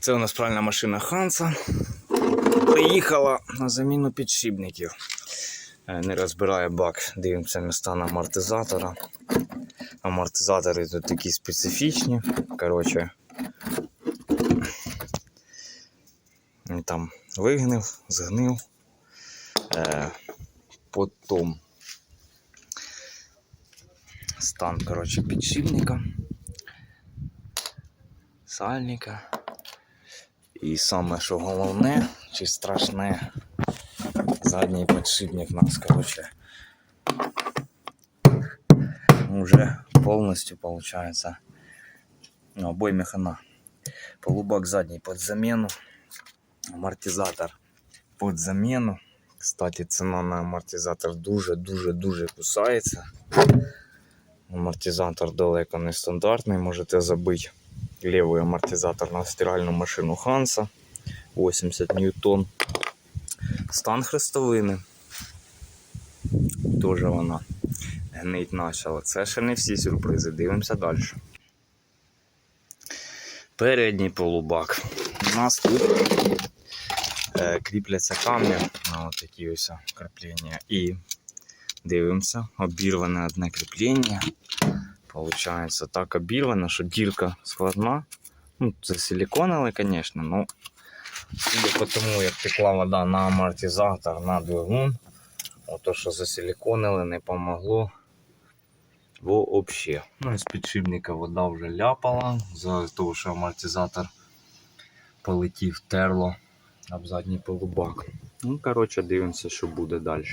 Це у нас пральна машина Ханса. Приїхала на заміну підшипників. Е, Не розбирає бак, дивимося на стан амортизатора. Амортизатори тут такі специфічні. Коротше, там вигнив, згнив. Е, потім стан коротше, підшипника, сальника. І саме що головне чи страшне, задній підшипник нас, коротше, вже повністю виходить ну, обойми хана. Полубак задній під заміну, амортизатор під заміну. Кстати, ціна на амортизатор дуже-дуже-дуже кусається. Амортизатор далеко не стандартний, можете забити лівий амортизатор на стиральну машину Ханса 80 ньютон. Стан хрестовини. Теж вона гнить почала. Це ще не всі сюрпризи. Дивимося далі. Передній полубак. У нас тут е, кріпляться камні на от такі ось кріплення. І дивимося, обірване одне кріплення. Получається так обірвано, що дірка складна. Ну, це силиконове, звісно, ну по тому, як текла вода на амортизатор, на двигун, ото що засиликонили, не помогло вообще. Ну і з підшипника вода вже ляпала, за того, що амортизатор полетів, терло об задній полубак. Ну, коротше, дивимося, що буде далі.